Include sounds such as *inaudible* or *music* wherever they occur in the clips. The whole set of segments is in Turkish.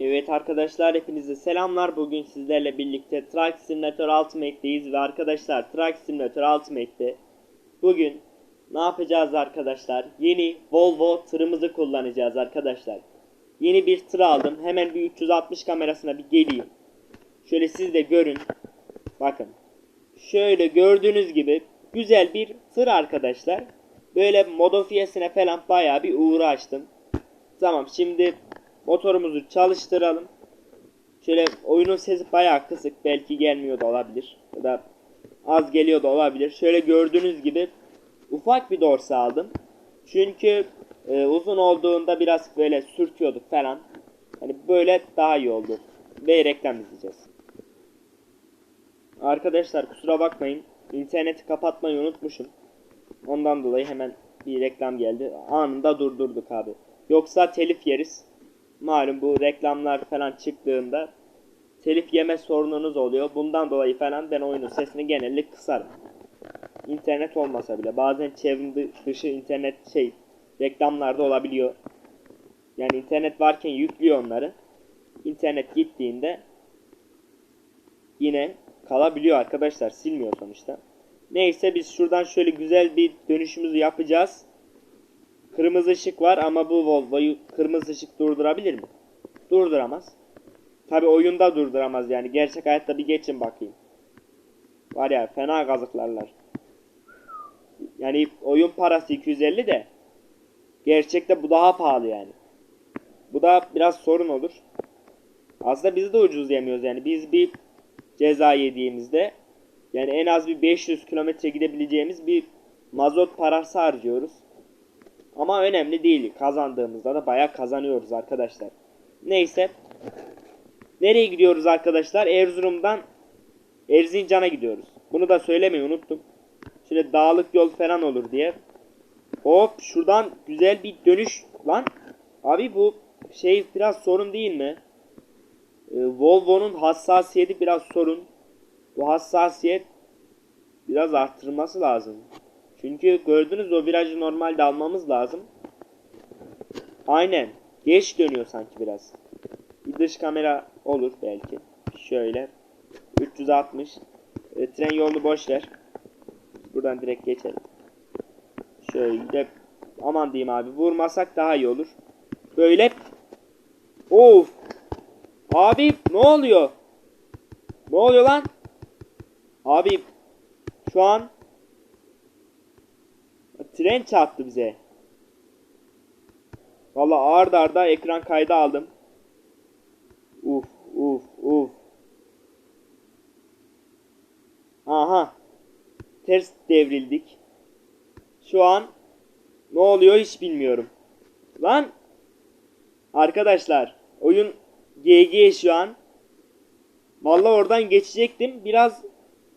Evet arkadaşlar hepinize selamlar. Bugün sizlerle birlikte Truck Simulator Ultimate'deyiz ve arkadaşlar Truck Simulator Ultimate'de bugün ne yapacağız arkadaşlar? Yeni Volvo tırımızı kullanacağız arkadaşlar. Yeni bir tır aldım. Hemen bir 360 kamerasına bir geleyim. Şöyle siz de görün. Bakın. Şöyle gördüğünüz gibi güzel bir tır arkadaşlar. Böyle modifiyesine falan bayağı bir uğraştım. Tamam şimdi motorumuzu çalıştıralım. Şöyle oyunun sesi bayağı kısık. Belki gelmiyor da olabilir. Ya da az geliyor da olabilir. Şöyle gördüğünüz gibi ufak bir dorsa aldım. Çünkü e, uzun olduğunda biraz böyle sürtüyorduk falan. Hani böyle daha iyi oldu. Ve reklam izleyeceğiz. Arkadaşlar kusura bakmayın. İnterneti kapatmayı unutmuşum. Ondan dolayı hemen bir reklam geldi. Anında durdurduk abi. Yoksa telif yeriz. Malum bu reklamlar falan çıktığında telif yeme sorununuz oluyor. Bundan dolayı falan ben oyunun sesini genellikle kısarım. İnternet olmasa bile bazen çevrim dışı internet şey reklamlarda olabiliyor. Yani internet varken yüklüyor onları. İnternet gittiğinde yine kalabiliyor arkadaşlar. Silmiyor sonuçta. Neyse biz şuradan şöyle güzel bir dönüşümüzü yapacağız. Kırmızı ışık var ama bu Volvo'yu kırmızı ışık durdurabilir mi? Durduramaz. Tabi oyunda durduramaz yani. Gerçek hayatta bir geçin bakayım. Var ya fena kazıklarlar. Yani oyun parası 250 de. Gerçekte bu daha pahalı yani. Bu da biraz sorun olur. Aslında biz de ucuz yemiyoruz yani. Biz bir ceza yediğimizde yani en az bir 500 kilometre gidebileceğimiz bir mazot parası harcıyoruz. Ama önemli değil. Kazandığımızda da bayağı kazanıyoruz arkadaşlar. Neyse. Nereye gidiyoruz arkadaşlar? Erzurum'dan Erzincan'a gidiyoruz. Bunu da söylemeyi unuttum. Şöyle dağlık yol falan olur diye. Hop şuradan güzel bir dönüş. Lan abi bu şey biraz sorun değil mi? Ee, Volvo'nun hassasiyeti biraz sorun. Bu hassasiyet biraz arttırması lazım. Çünkü gördünüz o virajı normalde almamız lazım. Aynen. Geç dönüyor sanki biraz. Bir dış kamera olur belki. Şöyle. 360. E, tren yolunu boş ver. Buradan direkt geçelim. Şöyle. Aman diyeyim abi. Vurmasak daha iyi olur. Böyle. Of. Abi ne oluyor? Ne oluyor lan? Abi şu an tren çarptı bize. Valla ağır arda ekran kaydı aldım. Uf uf uf. Aha. Ters devrildik. Şu an ne oluyor hiç bilmiyorum. Lan arkadaşlar oyun GG şu an. Valla oradan geçecektim. Biraz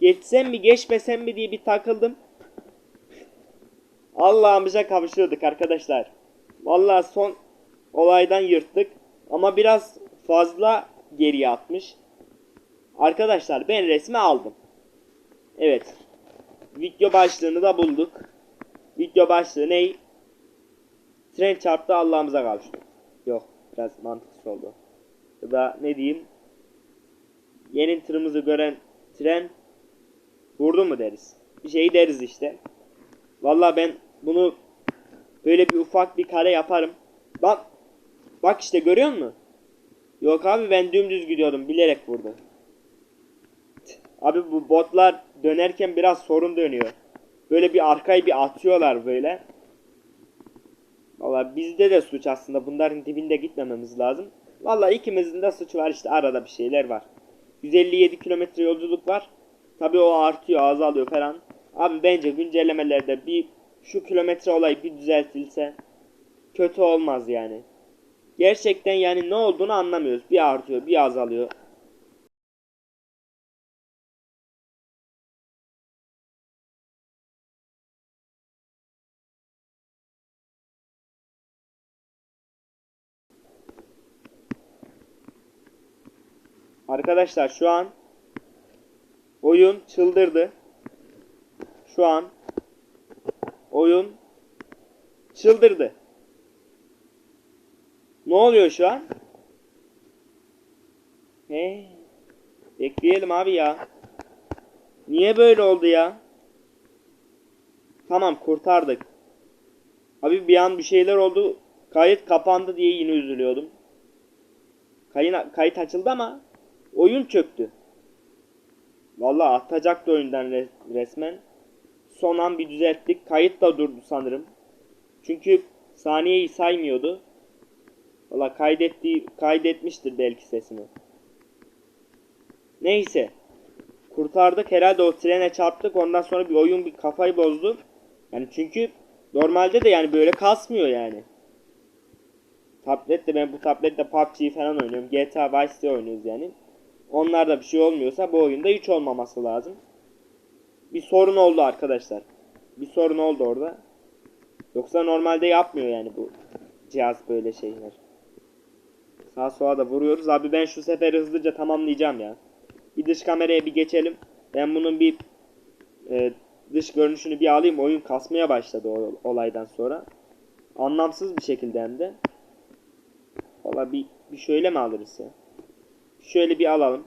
geçsem mi geçmesem mi diye bir takıldım. Allah'ımıza kavuşuyorduk arkadaşlar. Valla son olaydan yırttık. Ama biraz fazla geriye atmış. Arkadaşlar ben resmi aldım. Evet. Video başlığını da bulduk. Video başlığı ne? Tren çarptı Allah'ımıza kavuştu. Yok biraz mantıksız oldu. Ya da ne diyeyim? Yeni tırımızı gören tren vurdu mu deriz. Bir şey deriz işte. Vallahi ben bunu böyle bir ufak bir kare yaparım. Bak bak işte görüyor musun? Yok abi ben dümdüz gidiyordum bilerek vurdu. Abi bu botlar dönerken biraz sorun dönüyor. Böyle bir arkayı bir atıyorlar böyle. Valla bizde de suç aslında. Bunların dibinde gitmememiz lazım. Valla ikimizin de suçu var işte arada bir şeyler var. 157 kilometre yolculuk var. Tabi o artıyor azalıyor falan. Abi bence güncellemelerde bir şu kilometre olayı bir düzeltilse kötü olmaz yani. Gerçekten yani ne olduğunu anlamıyoruz. Bir artıyor bir azalıyor. Arkadaşlar şu an oyun çıldırdı. Şu an oyun çıldırdı. Ne oluyor şu an? Ne? Bekleyelim abi ya. Niye böyle oldu ya? Tamam kurtardık. Abi bir an bir şeyler oldu. Kayıt kapandı diye yine üzülüyordum. Kayın, kayıt açıldı ama oyun çöktü. Vallahi atacaktı oyundan re- resmen. Son an bir düzelttik. Kayıt da durdu sanırım. Çünkü saniyeyi saymıyordu. Valla kaydetti, kaydetmiştir belki sesini. Neyse. Kurtardık herhalde o trene çarptık. Ondan sonra bir oyun bir kafayı bozdu. Yani çünkü normalde de yani böyle kasmıyor yani. Tablette ben bu tablette PUBG falan oynuyorum. GTA Vice City oynuyoruz yani. Onlarda bir şey olmuyorsa bu oyunda hiç olmaması lazım. Bir sorun oldu arkadaşlar. Bir sorun oldu orada. Yoksa normalde yapmıyor yani bu cihaz böyle şeyler. Sağa sola da vuruyoruz. Abi ben şu sefer hızlıca tamamlayacağım ya. Bir dış kameraya bir geçelim. Ben bunun bir e, dış görünüşünü bir alayım. Oyun kasmaya başladı o olaydan sonra. Anlamsız bir şekilde hem de. Valla bir, bir şöyle mi alırız ya? Şöyle bir alalım.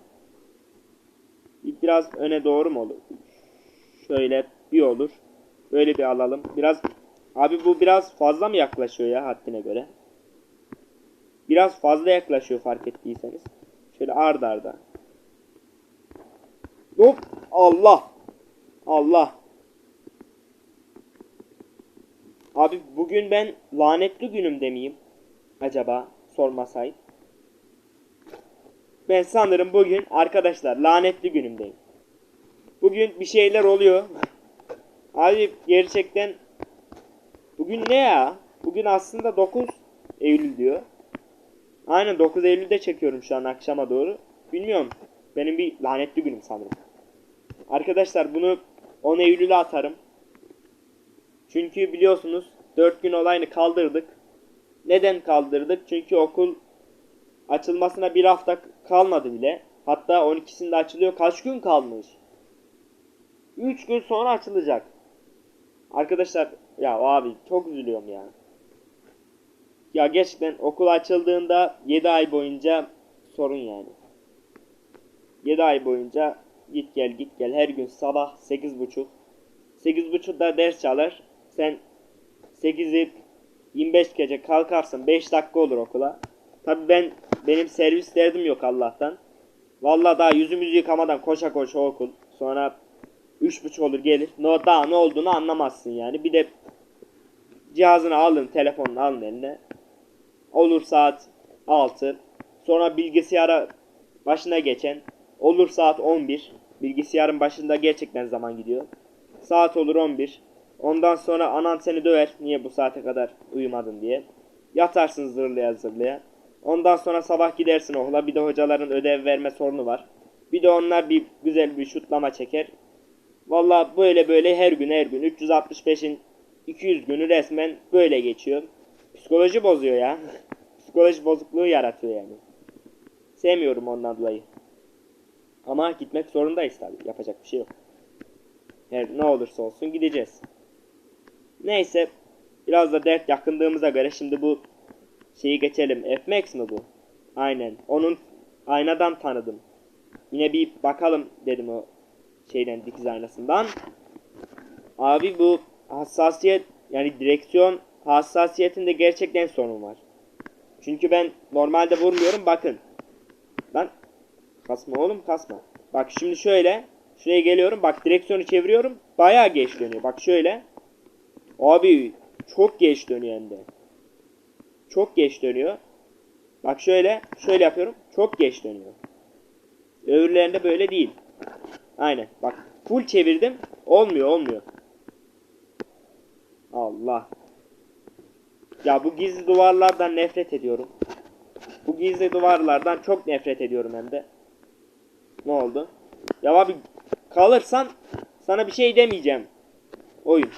Bir biraz öne doğru mu olur? Şöyle bir olur. Böyle bir alalım. Biraz abi bu biraz fazla mı yaklaşıyor ya haddine göre? Biraz fazla yaklaşıyor fark ettiyseniz. Şöyle ard arda. Hop Allah. Allah. Abi bugün ben lanetli günümde miyim? Acaba sormasaydı. Ben sanırım bugün arkadaşlar lanetli günümdeyim. Bugün bir şeyler oluyor. Abi gerçekten bugün ne ya? Bugün aslında 9 Eylül diyor. Aynen 9 Eylül'de çekiyorum şu an akşama doğru. Bilmiyorum. Benim bir lanetli günüm sanırım. Arkadaşlar bunu 10 Eylül'e atarım. Çünkü biliyorsunuz 4 gün olayını kaldırdık. Neden kaldırdık? Çünkü okul açılmasına bir hafta kalmadı bile. Hatta 12'sinde açılıyor. Kaç gün kalmış? 3 gün sonra açılacak. Arkadaşlar ya abi çok üzülüyorum ya. Ya gerçekten okul açıldığında 7 ay boyunca sorun yani. 7 ay boyunca git gel git gel her gün sabah 8.30 8.30'da ders çalar. Sen 8'i 25 gece kalkarsın 5 dakika olur okula. Tabi ben benim servis derdim yok Allah'tan. Vallahi daha yüzümüzü yıkamadan koşa koşa okul. Sonra 3.30 olur gelir. No, daha ne olduğunu anlamazsın yani. Bir de cihazını alın, telefonunu alın eline. Olur saat 6. Sonra bilgisayara başına geçen. Olur saat 11. Bilgisayarın başında gerçekten zaman gidiyor. Saat olur 11. Ondan sonra anan seni döver. Niye bu saate kadar uyumadın diye. Yatarsın zırlaya zırlaya. Ondan sonra sabah gidersin okula. Bir de hocaların ödev verme sorunu var. Bir de onlar bir güzel bir şutlama çeker. Valla böyle böyle her gün her gün 365'in 200 günü resmen böyle geçiyor. Psikoloji bozuyor ya. *laughs* Psikoloji bozukluğu yaratıyor yani. Sevmiyorum ondan dolayı. Ama gitmek zorundayız tabii. Yapacak bir şey yok. Her ne olursa olsun gideceğiz. Neyse. Biraz da dert yakındığımıza göre şimdi bu şeyi geçelim. F-Max mi bu? Aynen. Onun aynadan tanıdım. Yine bir bakalım dedim o şeyden dikiz aynasından. Abi bu hassasiyet yani direksiyon hassasiyetinde gerçekten sorun var. Çünkü ben normalde vurmuyorum bakın. Lan kasma oğlum kasma. Bak şimdi şöyle şuraya geliyorum bak direksiyonu çeviriyorum bayağı geç dönüyor. Bak şöyle. Abi çok geç dönüyor hem de. Çok geç dönüyor. Bak şöyle şöyle yapıyorum çok geç dönüyor. Öbürlerinde böyle değil. Aynen. Bak full çevirdim. Olmuyor olmuyor. Allah. Ya bu gizli duvarlardan nefret ediyorum. Bu gizli duvarlardan çok nefret ediyorum hem de. Ne oldu? Ya abi kalırsan sana bir şey demeyeceğim. Oyun.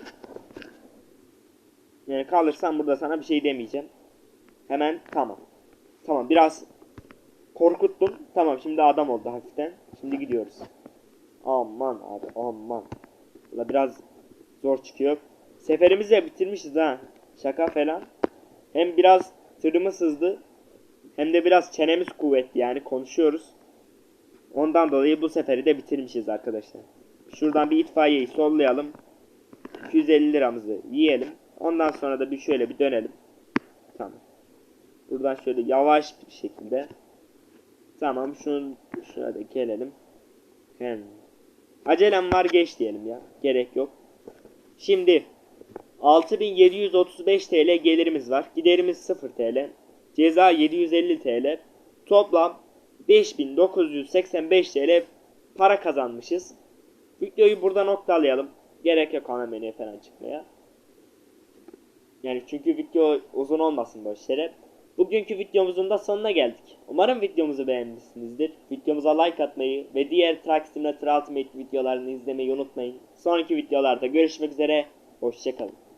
Yani kalırsan burada sana bir şey demeyeceğim. Hemen tamam. Tamam biraz korkuttum. Tamam şimdi adam oldu hafiften. Şimdi gidiyoruz. Aman abi aman. Burada biraz zor çıkıyor. Seferimizi de bitirmişiz ha. Şaka falan. Hem biraz tırımız hızlı. Hem de biraz çenemiz kuvvetli yani konuşuyoruz. Ondan dolayı bu seferi de bitirmişiz arkadaşlar. Şuradan bir itfaiyeyi sollayalım. 250 liramızı yiyelim. Ondan sonra da bir şöyle bir dönelim. Tamam. Buradan şöyle yavaş bir şekilde. Tamam şunun şuna da gelelim. Hem. Acelem var geç diyelim ya. Gerek yok. Şimdi 6735 TL gelirimiz var. Giderimiz 0 TL. Ceza 750 TL. Toplam 5985 TL para kazanmışız. Videoyu burada noktalayalım. Gerek yok ana menüye falan çıkmaya. Yani çünkü video uzun olmasın boş yere. Bugünkü videomuzun da sonuna geldik. Umarım videomuzu beğenmişsinizdir. Videomuza like atmayı ve diğer Truck Simulator Ultimate videolarını izlemeyi unutmayın. Sonraki videolarda görüşmek üzere. Hoşçakalın.